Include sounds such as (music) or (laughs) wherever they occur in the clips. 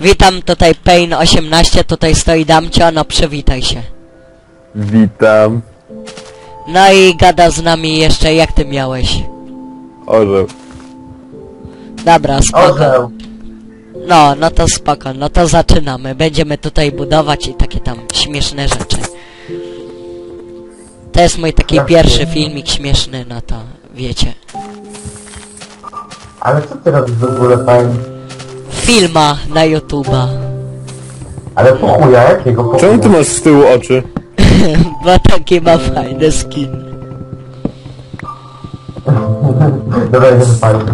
Witam, tutaj Pain18, tutaj stoi Damcio, no przywitaj się. Witam. No i gada z nami jeszcze, jak ty miałeś. Orzeł. Dobra, spoko. Orzeł. No, no to spoko, no to zaczynamy. Będziemy tutaj budować i takie tam śmieszne rzeczy. To jest mój taki Tak. pierwszy filmik śmieszny, no to wiecie. Ale co ty robisz w ogóle fajnie? Filma na YouTube'a. Ale po chuja, jakiego po Czemu ty chuja? masz z tyłu oczy? (laughs) Bo taki ma fajny skin. (laughs) Dobra, nie fajnie.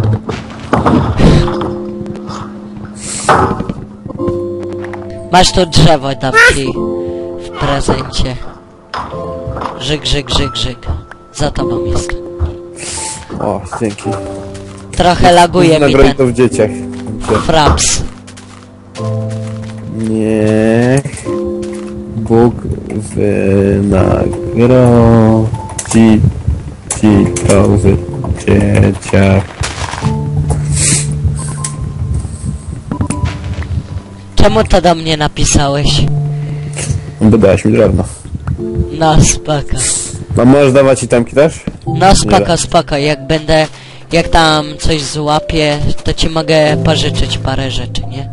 Masz tu drzewo, dam ci w prezencie. Żyk, żyk, żyk, żyk. Za tobą jest. O, dzięki. Trochę laguje mi Nagraj to ten w dzieciach. Fraps. Niech Bóg wynagrodzi ci to dzieciach. Czemu to do mnie napisałeś? Bo dałeś mi drewno. No spoko. A możesz dawać itemki też? No Nie. spoko. Jak będę, jak tam coś złapię, to ci mogę pożyczyć parę rzeczy, nie?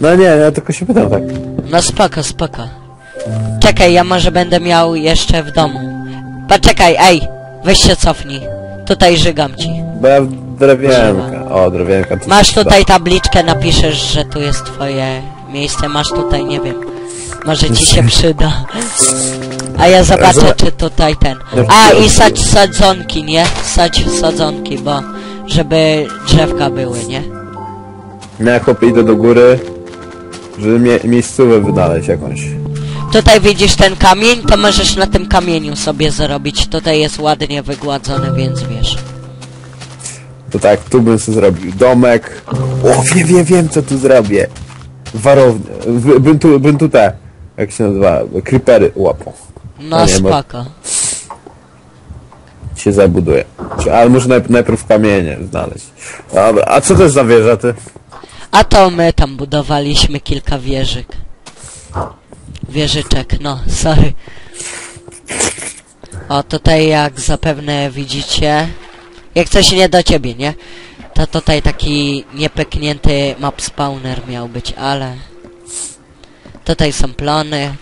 No nie, ja tylko się pytam tak. No spoko, spoko. Czekaj, ja może będę miał jeszcze w domu. Poczekaj, ej! Weź się cofnij. Tutaj żygam ci. Bo ja drewienka. O, drewienka. to Masz tutaj tabliczkę, napiszesz, że tu jest twoje miejsce. Masz tutaj, nie wiem. Może ci się przyda. A ja zobaczę, Zobacz. czy tutaj ten. A, i sadź sadzonki, nie? Sadź sadzonki, bo... Żeby drzewka były, nie? No ja chłopie idę do góry, żeby mie miejscówę wynaleźć jakąś. Tutaj widzisz ten kamień, to możesz na tym kamieniu sobie zrobić. Tutaj jest ładnie wygładzony, więc wiesz. To tak, tu bym sobie zrobił domek. O, wiem, wiem, wiem, co tu zrobię. Warownię. W- Bym tu, bym tu te, jak się nazywa, creepery łapą. No A nie, spoko. Się zabuduje. Ale muszę najp najpierw kamienie znaleźć. Dobra, a co to jest za wieża, ty? A to my tam budowaliśmy kilka wieżyk. Wieżyczek, no, sorry. O, tutaj jak zapewne widzicie, jak coś nie do ciebie, nie? To tutaj taki niepeknięty map spawner miał być, ale... Tutaj są plony.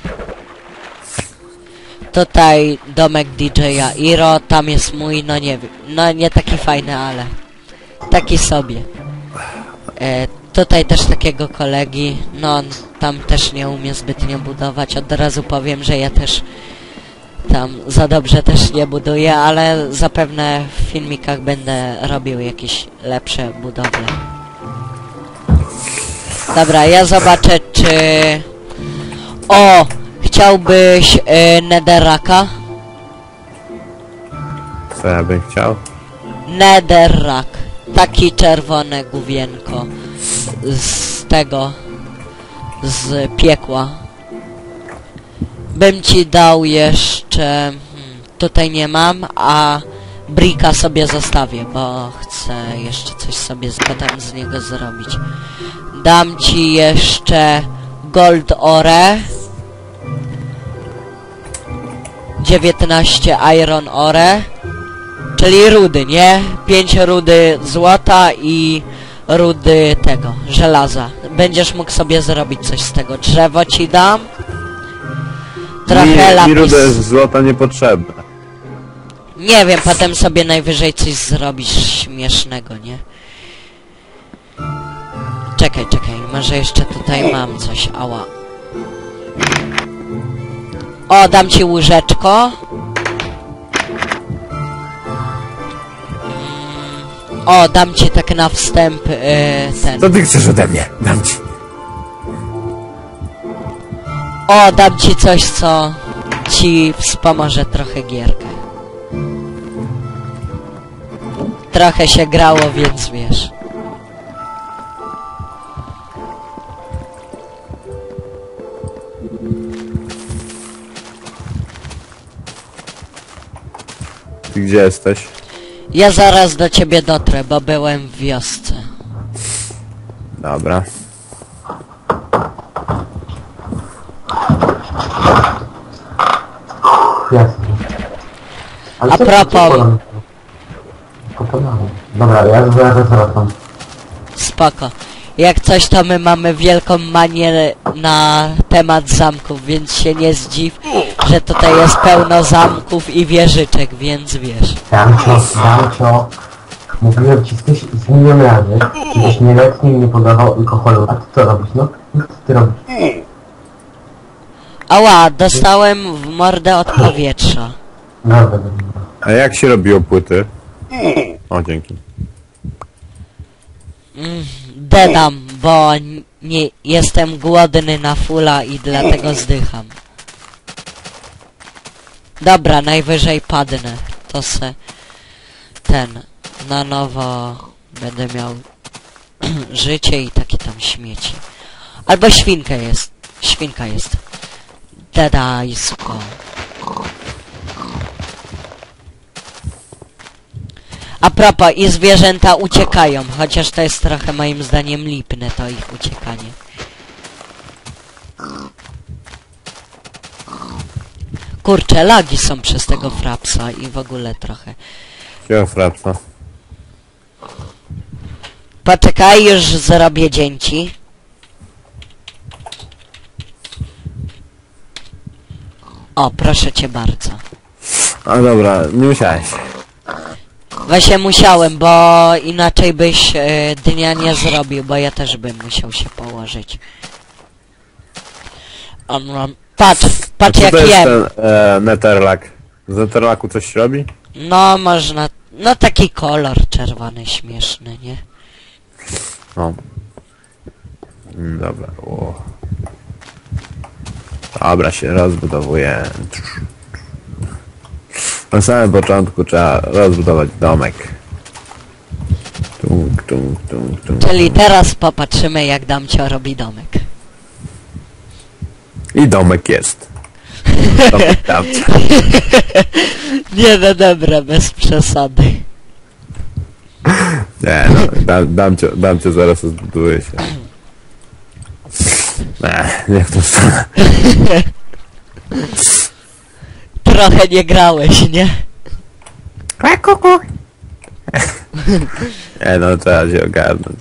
Tutaj domek DJ-a Iro, tam jest mój, no nie wiem, no nie taki fajny, ale... Taki sobie. E, tutaj też takiego kolegi, no on tam też nie umie zbytnio budować. Od razu powiem, że ja też tam za dobrze też nie buduję, ale zapewne w filmikach będę robił jakieś lepsze budowle. Dobra, ja zobaczę czy... O! Chciałbyś e, netherraka? Co ja bym chciał? Netherrack. Taki czerwone główienko. Z tego. Z piekła. Bym ci dał jeszcze... Hmm, tutaj nie mam, a... Brika sobie zostawię, bo chcę jeszcze coś sobie z, potem z niego zrobić. Dam ci jeszcze Gold Ore. 19 Iron Ore. Czyli rudy, nie? 5 rudy złota i rudy tego, żelaza. Będziesz mógł sobie zrobić coś z tego. Drzewo ci dam. Trochę mi, mi lapis. rude z złota niepotrzebne. Nie wiem, potem sobie najwyżej coś zrobisz śmiesznego, nie? Czekaj, czekaj, może jeszcze tutaj mam coś, ała. O, dam ci łyżeczko. O, dam ci tak na wstęp yy, ten. Co ty chcesz ode mnie? Dam ci. O, dam ci coś, co ci wspomoże trochę gierkę. Trochę się grało, więc wiesz. Ty gdzie jesteś? Ja zaraz do ciebie dotrę, bo byłem w wiosce. Dobra. Jasne. Ale A co- propos-? Dobra, ja zaraz wracam. Spoko. Jak coś to my mamy wielką manię na temat zamków, więc się nie zdziw, że tutaj jest pełno zamków i wieżyczek, więc wiesz. Dancio, Dancio, mówiłem ci jesteś z milion razy, żebyś nieletnim nie podawał alkoholu. A ty co robisz, no? No co ty robisz? Ała, dostałem w mordę od powietrza. Dobra, dobra. A jak się robiło płyty? O, dzięki. Mm, Dedam, bo nie jestem głodny na fula i dlatego zdycham. Dobra, najwyżej padnę. To se ten na nowo będę miał (clears throat) życie i takie tam śmieci. Albo świnka jest. Świnka jest. Dedajsko. A propos, i zwierzęta uciekają, chociaż to jest trochę moim zdaniem lipne to ich uciekanie. Kurczę, lagi są przez tego frapsa i w ogóle trochę. Jakiego frapsa? Poczekaj, już zrobię dzięci. O, proszę cię bardzo. A dobra, nie musiałeś. Właśnie musiałem, bo inaczej byś e, dnia nie zrobił, bo ja też bym musiał się położyć. Um, um, patrz, patrz jak to jest jem. ten e, Netherlack? Z Netherlacku coś robi? No, można... No taki kolor czerwony, śmieszny, nie? No. Mm, Dobra, o. Dobra, się rozbudowuje. Na samym początku trzeba rozbudować domek. Tung, tung, tung, tung. Czyli teraz popatrzymy jak Damcio robi domek. I domek jest. Domek tam. (laughs) Nie no dobra, bez przesady. Nie no, dam, dam, cię, dam cię zaraz rozbuduję się. Ech, niech to. (laughs) Trochę nie grałeś, nie? (laughs) Nie no, trzeba się ogarnąć.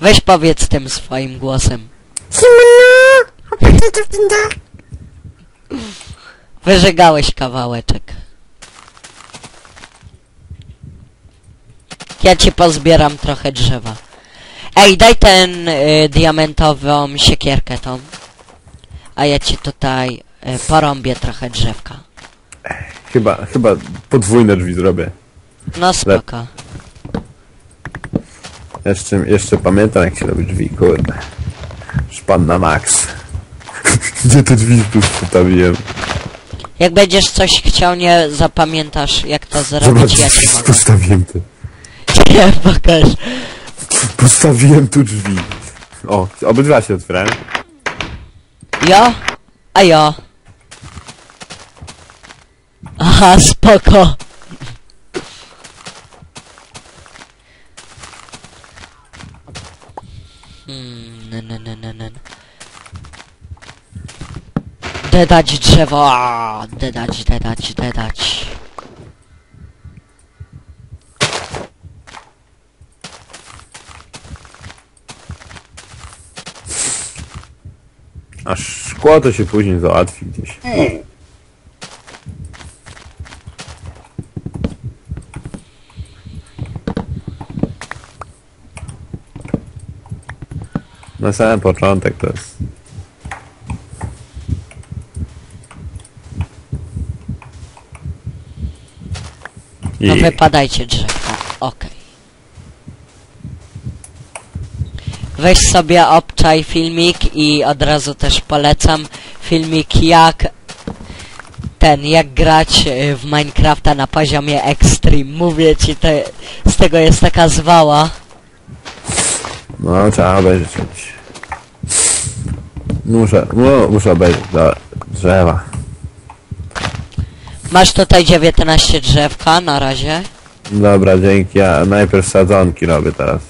Weź powiedz tym swoim głosem. Wyżegałeś kawałeczek. Ja ci pozbieram trochę drzewa. Ej, daj ten y, diamentową siekierkę tą. A ja ci tutaj y, porąbię trochę drzewka. Chyba, chyba podwójne drzwi zrobię. No spoko. Jeszcze, jeszcze pamiętam jak się robi drzwi, kurde. Szpan na max. (laughs) Gdzie te drzwi tu postawiłem? Jak będziesz coś chciał, nie zapamiętasz jak to Zobacz, zrobić, ja ci mogę. (laughs) postawiłem tu. Nie, pokaż. Postawiłem tu drzwi. O, obydwa się otwierają. Jo? A jo. Aha, spoko. Hmm, ne, ne, ne, ne. Dedać drzewo, a, dedać, dedać, dedać. A szkło to się później załatwi gdzieś. Na samym początek to jest... No I wypadajcie drzewka, okej. Weź sobie obczaj filmik i od razu też polecam filmik jak ten, jak grać y, w Minecrafta na poziomie Extreme. Mówię ci, te, z tego jest taka zwała. No, trzeba obejrzeć. Muszę, muszę obejrzeć. Dobra, drzewa. Masz tutaj 19 drzewka na razie. Dobra, dzięki. Ja najpierw sadzonki robię teraz.